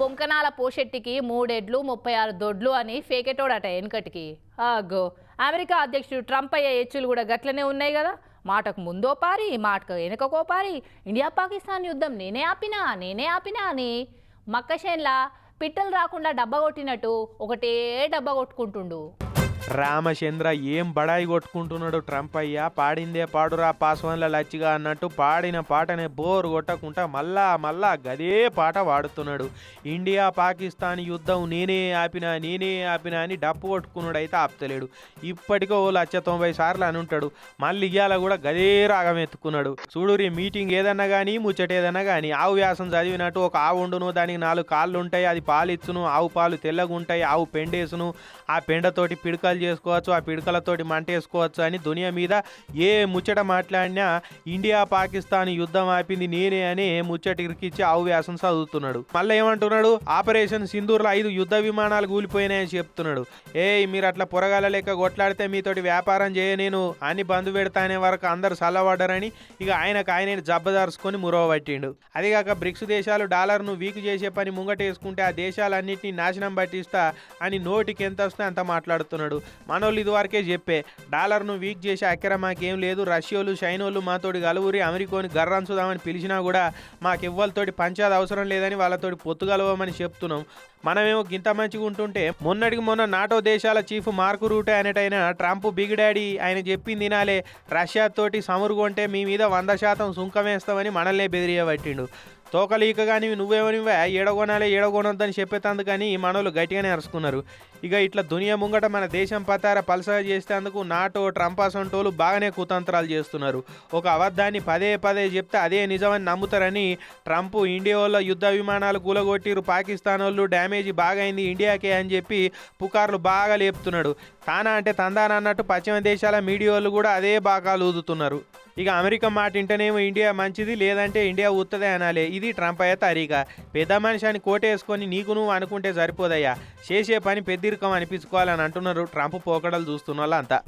పొంకనాల పోషెట్టికి మూడెడ్లు ముప్పై ఆరు దొడ్లు అని ఫేకెటోడట వెనుకటికి అగ్గో అమెరికా అధ్యక్షుడు ట్రంప్ అయ్యే హెచ్చులు కూడా గట్లనే ఉన్నాయి కదా. మాటకు ముందో పారి మాటకు వెనుకకో పారి. ఇండియా పాకిస్తాన్ యుద్ధం నేనే ఆపినా నేనే ఆపినా అని మక్కషేన్లా పిట్టలు రాకుండా డబ్బా కొట్టినట్టు ఒకటే డబ్బా కొట్టుకుంటుండు రామచంద్ర ఏం బడాయి కొట్టుకుంటున్నాడు ట్రంప్ అయ్యా? పాడిందే పాడురా పాస్వాన్ల లచ్చిగా అన్నట్టు పాడిన పాటనే బోర్ కొట్టకుండా మళ్ళా మళ్ళా గదే పాట వాడుతున్నాడు. ఇండియా పాకిస్తాన్ యుద్ధం నేనే ఆపినా నేనే ఆపినా అని డప్పు కొట్టుకున్నాడు అయితే ఆపుతలేడు. ఇప్పటికో ఓ తొంభై సార్లు అని ఉంటాడు. మళ్ళీ ఇయ్యాల కూడా గదే రాగం ఎత్తుకున్నాడు. చూడురి మీటింగ్ ఏదన్నా కానీ ముచ్చట ఏదన్నా కానీ ఆవు వ్యాసం చదివినట్టు ఒక ఆవు ఉండును దానికి నాలుగు కాళ్ళు ఉంటాయి అది పాలిచ్చును ఆవు పాలు తెల్లగా ఉంటాయి ఆవు పెండేసును ఆ పెండతోటి పిడకలు చేసుకోవచ్చు ఆ పిడకలతోటి మంట వేసుకోవచ్చు అని దునియా మీద ఏ ముచ్చట మాట్లాడినా ఇండియా పాకిస్తాన్ యుద్ధం ఆపింది నేనే అని ముచ్చట ఇరికిచ్చి ఆవు వ్యాసం చదువుతున్నాడు. మళ్ళీ ఏమంటున్నాడు? ఆపరేషన్ సింధూర్లో ఐదు యుద్ధ విమానాలు కూలిపోయినాయని చెప్తున్నాడు. ఏ మీరు అట్లా పొరగాల లెక్క కొట్లాడితే మీతోటి వ్యాపారం చేయనేను అని బంధు పెడతా అనే వరకు అందరు చల్లబడ్డారని ఇక ఆయనకు ఆయన జబ్బదార్చుకొని మురవబట్టిండు అదిగాక బ్రిక్స్ దేశాలు డాలర్ను వీక్ చేసే పని ముంగటేసుకుంటే ఆ దేశాలన్నింటినీ నాశనం పట్టిస్తా అని నోటికి ఎంత వస్తే అంత మాట్లాడుతున్నాడు. మనోళ్ళు ఇదివరకే చెప్పే డాలర్ను వీక్ చేసే అక్కర మాకేం లేదు రష్యోలు చైనోళ్ళు మాతోటి గలువురి అమెరికోని గర్రంచుదామని పిలిచినా కూడా మాకు ఎవ్వరితోటి పంచాది అవసరం లేదని వాళ్ళతోటి పొత్తు కలవమని చెప్తున్నాం. మనమేమో గింత మంచిగా ఉంటుంటే మొన్నటికి మొన్న నాటో దేశాల చీఫ్ మార్కు రూటే అనేటైన ట్రంప్ బిగ్ డాడీ ఆయన చెప్పింది తినాలే రష్యాతోటి తోటి మీ మీద వంద శాతం సుంకం వేస్తామని మనల్నే బెదిరియబట్టిండు తోకలీక కానీ నువ్వేమని ఏడగొనాలి ఏడగొనొద్దని చెప్పేతందుకు కానీ మనోళ్ళు గట్టిగానే అరుచుకున్నారు ఇక ఇట్లా దునియా ముంగట మన దేశం పతార పలసగా చేసేందుకు నాటో ట్రంప్ అసంటోలు బాగానే కుతంత్రాలు చేస్తున్నారు. ఒక అబద్ధాన్ని పదే పదే చెప్తే అదే నిజమని నమ్ముతారని ట్రంప్ ఇండియాలో యుద్ధ విమానాలు కూలగొట్టిరు పాకిస్తాన్ వాళ్ళు డ్యామేజ్ బాగా అయింది ఇండియాకే అని చెప్పి పుకార్లు బాగా లేపుతున్నాడు. తానా అంటే తందానా అన్నట్టు పశ్చిమ దేశాల మీడియా వాళ్ళు కూడా అదే బాగా ఊదుతున్నారు ఇక అమెరికా మాట ఇంటనేమో ఇండియా మంచిది లేదంటే ఇండియా ఉత్తదే అనాలి. ఇది ట్రంప్ అయ్యే తరీక పెద్ద మనిషి అని కోటేసుకొని నీకు నువ్వు అనుకుంటే సరిపోదయ్యా. చేసే పని పెద్దిరికం అనిపించుకోవాలని అంటున్నారు ట్రంప్ పోకడలు చూస్తున్న వాళ్ళంతా.